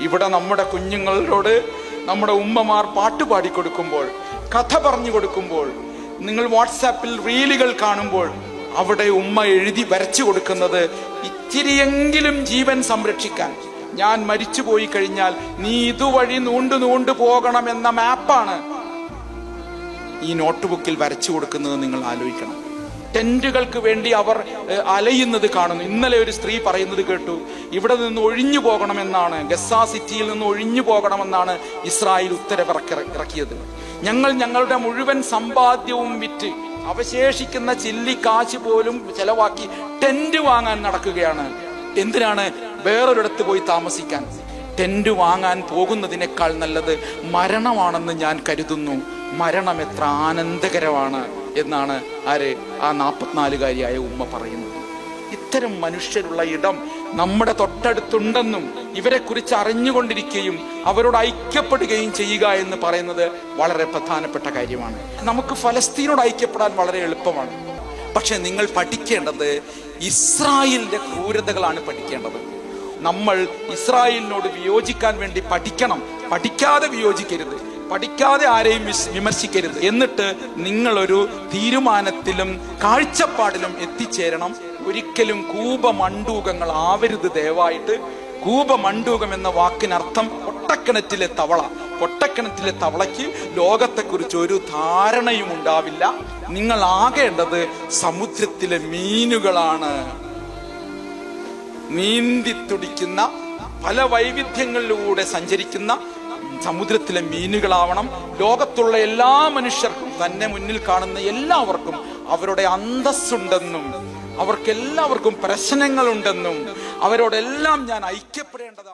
ഇവിടെ നമ്മുടെ കുഞ്ഞുങ്ങളോട് നമ്മുടെ ഉമ്മമാർ പാട്ട് പാടിക്കൊടുക്കുമ്പോൾ കഥ പറഞ്ഞു കൊടുക്കുമ്പോൾ നിങ്ങൾ വാട്സാപ്പിൽ റീലുകൾ കാണുമ്പോൾ അവിടെ ഉമ്മ എഴുതി വരച്ചു കൊടുക്കുന്നത് ഇച്ചിരിയെങ്കിലും ജീവൻ സംരക്ഷിക്കാൻ. ഞാൻ മരിച്ചു പോയി കഴിഞ്ഞാൽ നീ ഇതുവഴി നൂണ്ടു നൂണ്ടു പോകണമെന്ന മാപ്പാണ് ഈ നോട്ട്ബുക്കിൽ വരച്ചു കൊടുക്കുന്നത് നിങ്ങൾ ആലോചിക്കണം. ടെന്റുകൾക്ക് വേണ്ടി അവർ അലയുന്നത് കാണുന്നു. ഇന്നലെ ഒരു സ്ത്രീ പറയുന്നത് കേട്ടു ഇവിടെ നിന്ന് ഒഴിഞ്ഞു പോകണമെന്നാണ്. ഗസ സിറ്റിയിൽ നിന്ന് ഒഴിഞ്ഞു പോകണമെന്നാണ് ഇസ്രായേൽ ഉത്തരവിറക്കി ഇറക്കിയത്. ഞങ്ങൾ ഞങ്ങളുടെ മുഴുവൻ സമ്പാദ്യവും വിറ്റ് അവശേഷിക്കുന്ന ചില്ലി കാശ് പോലും ചെലവാക്കി ടെന്റ് വാങ്ങാൻ നടക്കുകയാണ്. എന്തിനാണ് വേറൊരിടത്ത് പോയി താമസിക്കാൻ? ടെന്റ് വാങ്ങാൻ പോകുന്നതിനേക്കാൾ നല്ലത് മരണമാണെന്ന് ഞാൻ കരുതുന്നു. മരണം എത്ര ആനന്ദകരമാണ് എന്നാണ് ആര് ആ നാൽപ്പത്തിനാലുകാരിയായ ഉമ്മ പറയുന്നത്. ഇത്തരം മനുഷ്യരുള്ള ഇടം നമ്മുടെ തൊട്ടടുത്തുണ്ടെന്നും ഇവരെ കുറിച്ച് അറിഞ്ഞുകൊണ്ടിരിക്കുകയും അവരോട് ഐക്യപ്പെടുകയും ചെയ്യുക എന്ന് പറയുന്നത് വളരെ പ്രധാനപ്പെട്ട കാര്യമാണ്. നമുക്ക് ഫലസ്തീനോട് ഐക്യപ്പെടാൻ വളരെ എളുപ്പമാണ്. പക്ഷെ നിങ്ങൾ പഠിക്കേണ്ടത് ഇസ്രായേലിന്റെ ക്രൂരതകളാണ് പഠിക്കേണ്ടത്. നമ്മൾ ഇസ്രായേലിനോട് വിയോജിക്കാൻ വേണ്ടി പഠിക്കണം. പഠിക്കാതെ വിയോജിക്കരുത്. പഠിക്കാതെ ആരെയും വിമർശിക്കരുത്. എന്നിട്ട് നിങ്ങളൊരു തീരുമാനത്തിലും കാഴ്ചപ്പാടിലും എത്തിച്ചേരണം. ഒരിക്കലും കൂപമണ്ടൂകങ്ങൾ ആവരുത് ദയവായിട്ട്. കൂപമണ്ടൂകം എന്ന വാക്കിനർത്ഥം പൊട്ടക്കിണറ്റിലെ തവള. പൊട്ടക്കിണറ്റിലെ തവളയ്ക്ക് ലോകത്തെക്കുറിച്ച് ഒരു ധാരണയും ഉണ്ടാവില്ല. നിങ്ങൾ ആകേണ്ടത് സമുദ്രത്തിലെ മീനുകളാണ്. നീന്തി തുടിക്കുന്ന പല വൈവിധ്യങ്ങളിലൂടെ സഞ്ചരിക്കുന്ന സമുദ്രത്തിലെ മീനുകളാവണം. ലോകത്തുള്ള എല്ലാ മനുഷ്യർക്കും തന്നെ മുന്നിൽ കാണുന്ന എല്ലാവർക്കും അവരുടെ അന്തസ്സുണ്ടെന്നും അവർക്കെല്ലാവർക്കും പ്രശ്നങ്ങളുണ്ടെന്നും അവരോടെല്ലാം ഞാൻ ഐക്യപ്പെടേണ്ടതാണ്.